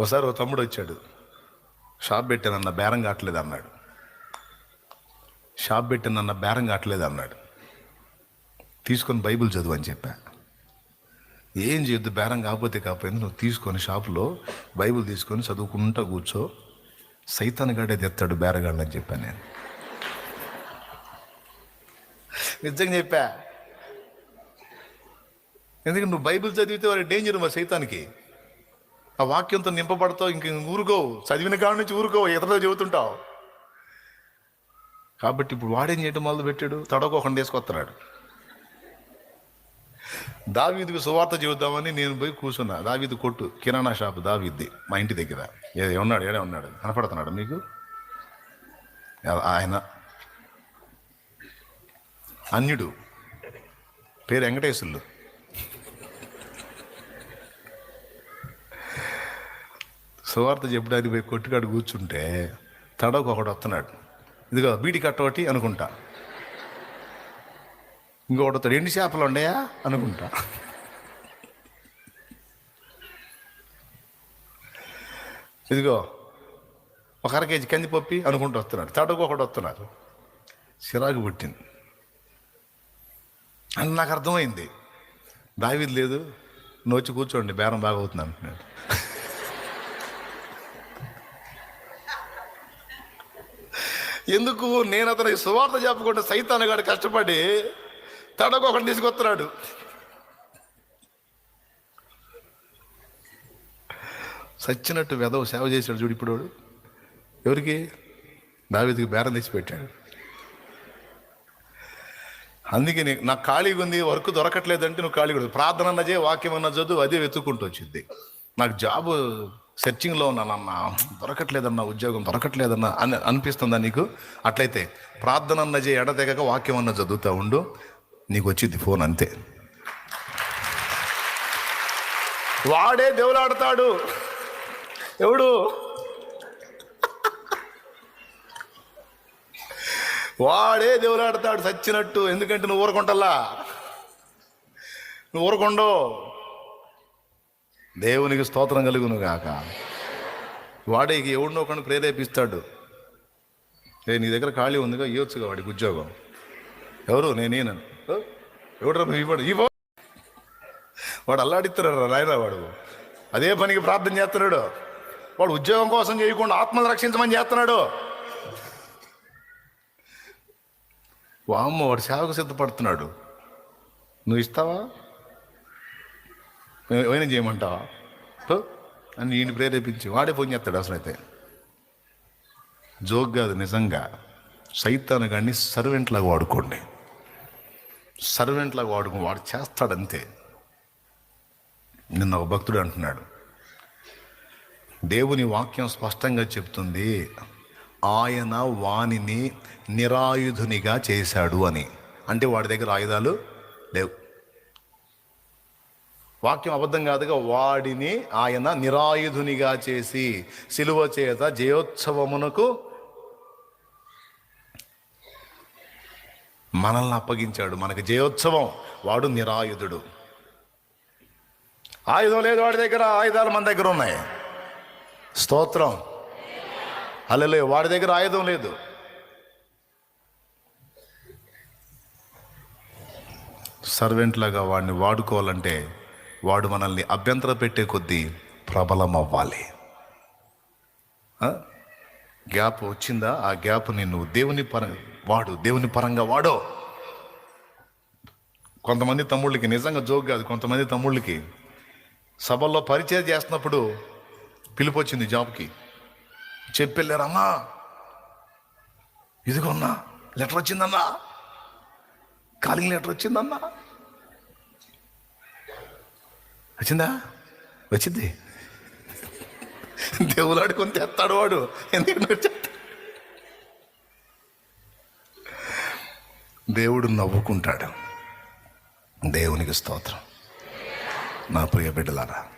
ఒకసారి ఓ తమ్ముడు వచ్చాడు. షాప్ పెట్టానన్న బేరం కావట్లేదు అన్నాడు. షాప్ పెట్టానన్న బేరం కావట్లేదు అన్నాడు. తీసుకొని బైబిల్ చదువు అని చెప్పా. ఏం చేయొద్దు బేరం కాకపోతే కాకపోయింది నువ్వు తీసుకొని షాపులో బైబిల్ తీసుకొని చదువుకుంటా కూర్చో. సైతానగాడే తెస్తాడు బేరగాడిని అని చెప్పాను నేను. నిజంగా చెప్పా. ఎందుకంటే నువ్వు బైబిల్ చదివితే వాడి డేంజర్ మా సైతానికి. ఆ వాక్యంతో నింపబడతావు ఇంక ఊరుకోవు. చదివిన కాడ నుంచి ఊరుకోవు ఇతరులు చెబుతుంటావు. కాబట్టి ఇప్పుడు వాడేం చేయడం మొదలు పెట్టాడు? తడవకోకుండా వేసుకొస్తున్నాడు దావీదికి సువార్త చెబుదామని నేను పోయి కూర్చున్నా. దావీది కొట్టు. కిరాణా షాప్ దావీద్ది మా ఇంటి దగ్గర. ఏదో ఉన్నాడు ఏడే ఉన్నాడు కనపడుతున్నాడు మీకు? ఆయన. అన్యుడు. పేరు వెంకటేశ్వర్లు సువార్త చెప్పడానికి పోయి కొట్టుకాడు కూర్చుంటే తడవకు ఒకడు వస్తున్నాడు. ఇదిగో బీడి కట్ట ఒకటి అనుకుంటా. ఇంకొకటి వస్తాడు. ఎండి చేపలు ఉన్నాయా అనుకుంటా. ఇదిగో ఒక అర కేజీ కందిపప్పి అనుకుంటూ వస్తున్నాడు. తడకు ఒకటి వస్తున్నారు చిరాకు పుట్టింది. అని నాకు అర్థమైంది. దావిది లేదు. నోచి కూర్చోండి. బేరం బాగా అవుతుంది అంటున్నాడు. ఎందుకు నేను అతనికి సువార్త చెప్పకుండా సైతాన్ గాడు కష్టపడి తడకొకటి ఒకటి తీసుకొస్తున్నాడు. సచ్చినట్టు వెదవ సేవ చేశాడు చూడు ఇప్పుడు ఎవరికి? దావేదికి బేరం తెచ్చి పెట్టాడు. అందుకే నీకు నాకు ఖాళీగా ఉంది వర్క్ దొరకట్లేదంటే నువ్వు ఖాళీగా ఉండదు. ప్రార్థన అన్న చేయి వాక్యం అన్న చదువు అదే వెతుక్కుంటూ వచ్చింది. నాకు జాబ్ సెర్చింగ్లో ఉన్నానన్న దొరకట్లేదన్నా ఉద్యోగం దొరకట్లేదన్నా అని అనిపిస్తుందా నీకు? అట్లయితే ప్రార్థన అన్న చేయి ఎడతెగక వాక్యం అన్న చదువుతూ ఉండు. నీకు వచ్చింది ఫోన్ అంతే. వాడే దేవులాడతాడు. ఎవడు? వాడే దేవులాడతాడు చచ్చినట్టు ఎందుకంటే నువ్వు ఊరకుంటల్లా? నువ్వు ఊరకుండో. దేవునికి స్తోత్రం కలుగును గాక వాడికి ఎవడినో ఒకడిని ప్రేరేపిస్తాడు. ఏ నీ దగ్గర ఖాళీ ఉందిగా? ఇవ్వచ్చుగా వాడికి ఉద్యోగం. ఎవరు? నేనేనని ఎవడరా ఎవడురా నువ్వు? ఇవ్వడు. ఇవ్వ. వాడు అల్లాడిస్తున్నాడు రాయరా వాడు. అదే పనికి ప్రార్థన చేస్తున్నాడు. వాడు ఉద్యోగం కోసం చేయకుండా ఆత్మను రక్షించమని చేస్తున్నాడు. వామ్మ వాడు సేవకు సిద్ధపడుతున్నాడు. నువ్వు ఇస్తావా? ఏమైనా చేయమంటావా? అని నేను ప్రేరేపించి. వాడే ఫోన్ చేస్తాడు అసలు అయితే జోక్ కాదు నిజంగా. సైతాను కానీ సర్వెంట్ లాగా వాడుకోండి. సర్వెంట్ లాగా వాడుకో వాడు చేస్తాడంతే. నిన్న ఒక భక్తుడు అంటున్నాడు. దేవుని వాక్యం స్పష్టంగా చెప్తుంది. ఆయన వాణిని నిరాయుధునిగా చేశాడు అని. అంటే వాడి దగ్గర ఆయుధాలు లేవు. వాక్యం అబద్ధం కాదుగా వాడిని ఆయన నిరాయుధునిగా చేసి సిలువ చేత జయోత్సవమునకు మనల్ని అప్పగించాడు. మనకు జయోత్సవం వాడు నిరాయుధుడు. ఆయుధం లేదు వాడి దగ్గర ఆయుధాలు మన దగ్గర ఉన్నాయి. స్తోత్రం. అల్లెలే వాడి దగ్గర ఆయుధం లేదు. సర్వెంట్ లాగా వాడిని వాడుకోవాలంటే వాడు మనల్ని అభ్యంతర పెట్టే కొద్దీ ప్రబలం అవ్వాలి గ్యాప్ వచ్చిందా? ఆ గ్యాప్ నిన్ను దేవుని పర వాడు దేవుని పరంగా వాడో? కొంతమంది తమ్ముళ్ళకి నిజంగా జోక్ కాదు కొంతమంది తమ్ముళ్ళకి సభల్లో పరిచయం చేస్తున్నప్పుడు పిలుపు వచ్చింది జాబ్కి. చెప్పెళ్ళారమ్మా. ఇదిగోన్నా లెటర్ వచ్చిందన్నా. కాలింగ్ లెటర్ వచ్చిందన్నా. వచ్చిందా? వచ్చింది. దేవులాడుకొని తెస్తాడు వాడు. ఎందుకంటే దేవుడు నవ్వుకుంటాడు. దేవునికి స్తోత్రం. నా ప్రియ బిడ్డలారా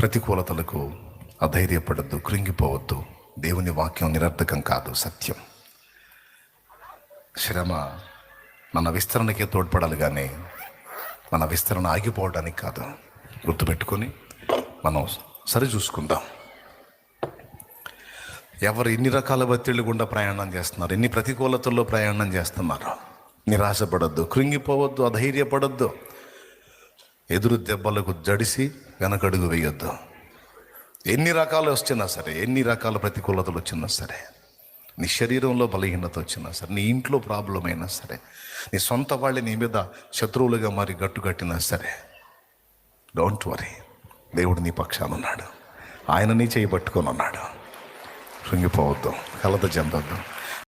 ప్రతికూలతలకు అధైర్యపడద్దు కృంగిపోవద్దు. దేవుని వాక్యం నిరర్థకం కాదు సత్యం. శ్రమ మన విస్తరణకే తోడ్పడాలి కానీ మన విస్తరణ ఆగిపోవడానికి కాదు. గుర్తుపెట్టుకొని మనం సరి చూసుకుందాం ఎవరు ఎన్ని రకాల ఒత్తిళ్ళు గుండా ప్రయాణం చేస్తున్నారు? ఎన్ని ప్రతికూలతల్లో ప్రయాణం చేస్తున్నారు? నిరాశపడద్దు కృంగిపోవద్దు అధైర్యపడద్దు. ఎదురు దెబ్బలకు జడిసి వెనకడుగు వేయొద్దు. ఎన్ని రకాలు వచ్చినా సరే ఎన్ని రకాల ప్రతికూలతలు వచ్చినా సరే నీ శరీరంలో బలహీనత వచ్చినా సరే నీ ఇంట్లో ప్రాబ్లం అయినా సరే నీ సొంత వాళ్ళే నీ మీద శత్రువులుగా మరి గట్టు కట్టినా సరే డోంట్ వరీ దేవుడు నీ పక్షాన ఉన్నాడు. ఆయన నీ చేయి పట్టుకొని ఉన్నాడు. శృంగిపోవద్దు. కలత చెందొద్దు.